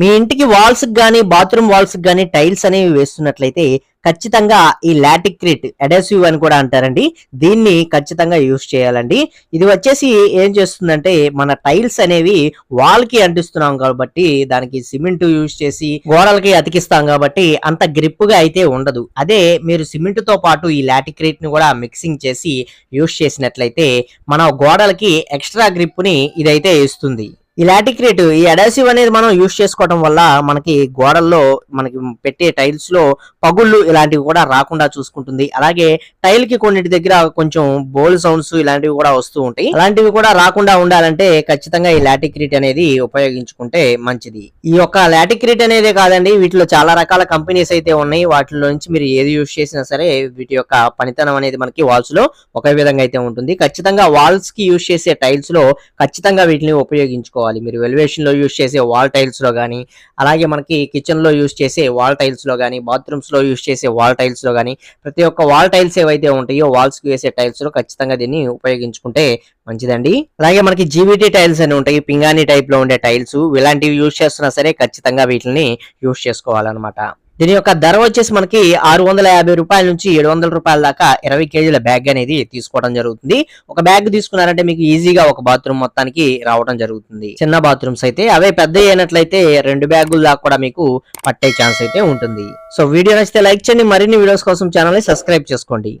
మీ ఇంటికి వాల్స్ కానీ bathroom walls కానీ టైల్స్ అనేవి వేస్తున్నట్లయితే ఖచ్చితంగా ఈ లాటిక్రిట్ అడెసివ్ అని కూడా అంటారండి. దీన్ని ఖచ్చితంగా యూస్ చేయాలండి. ఇది వచ్చేసి ఏం చేస్తుందంటే మన టైల్స్ అనేవి వాల్కి అంటిస్తున్నాం కాబట్టి దానికి సిమెంట్ యూస్ చేసి గోడలకి అతికిస్తాం కాబట్టి అంత గ్రిప్గా అయితే ఉండదు. అదే మీరు సిమెంట్తో పాటు ఈ లాటిక్రిట్ని కూడా మిక్సింగ్ చేసి యూస్ చేసినట్లయితే మన గోడలకి ఎక్స్ట్రా గ్రిప్ని ఇదైతే ఇస్తుంది. ఈ లాటిక్రేట్ ఈ అడాసివ్ అనేది మనం యూస్ చేసుకోవడం వల్ల మనకి గోడల్లో మనకి పెట్టే టైల్స్లో పగుళ్ళు ఇలాంటివి కూడా రాకుండా చూసుకుంటుంది. అలాగే టైల్కి కొన్నిటి దగ్గర కొంచెం బోల్ సౌండ్స్ ఇలాంటివి కూడా వస్తూ ఉంటాయి. అలాంటివి కూడా రాకుండా ఉండాలంటే ఖచ్చితంగా ఈ లాటిక్రీట్ అనేది ఉపయోగించుకుంటే మంచిది. ఈ యొక్క లాటిక్రీట్ అనేదే కాదండి వీటిలో చాలా రకాల కంపెనీస్ అయితే ఉన్నాయి. వాటిలో నుంచి మీరు ఏది యూస్ చేసినా సరే వీటి యొక్క పనితనం అనేది మనకి వాల్స్లో ఒకే విధంగా అయితే ఉంటుంది. ఖచ్చితంగా వాల్స్కి యూస్ చేసే టైల్స్లో ఖచ్చితంగా వీటిని ఉపయోగించుకోవాలి మీరు వెలివేషన్లో యూస్ చేసే వాల్ టైల్స్లో కానీ అలాగే మనకి కిచెన్లో యూస్ చేసే వాల్ టైల్స్లో కానీ బాత్రూమ్స్లో యూస్ చేసే వాల్ టైల్స్లో కానీ ప్రతి ఒక్క వాల్ టైల్స్ ఏవైతే ఉంటాయో వాల్స్కి వేసే టైల్స్లో ఖచ్చితంగా దీన్ని ఉపయోగించుకుంటే మంచిదండి. అలాగే మనకి జీవిటీ టైల్స్ అని ఉంటాయి పింగాణి టైప్లో ఉండే టైల్స్ ఇలాంటివి యూస్ చేస్తున్నా సరే ఖచ్చితంగా వీటిని యూస్ చేసుకోవాలన్నమాట. దీని యొక్క ధర వచ్చేసి మనకి ఆరు వందల యాభై రూపాయల నుంచి ఏడు వందల రూపాయల దాకా ఇరవై కేజీల బ్యాగ్ అనేది తీసుకోవడం జరుగుతుంది. ఒక బ్యాగ్ తీసుకున్నారంటే మీకు ఈజీగా ఒక బాత్రూమ్ మొత్తానికి రావడం జరుగుతుంది. చిన్న బాత్రూమ్స్ అయితే అవే పెద్ద అయినట్లయితే రెండు బ్యాగుల దాకా కూడా మీకు పట్టే ఛాన్స్ అయితే ఉంటుంది. సో వీడియో నచ్చితే లైక్ చేయండి. మరిన్ని వీడియోస్ కోసం ఛానల్ని సబ్స్క్రైబ్ చేసుకోండి.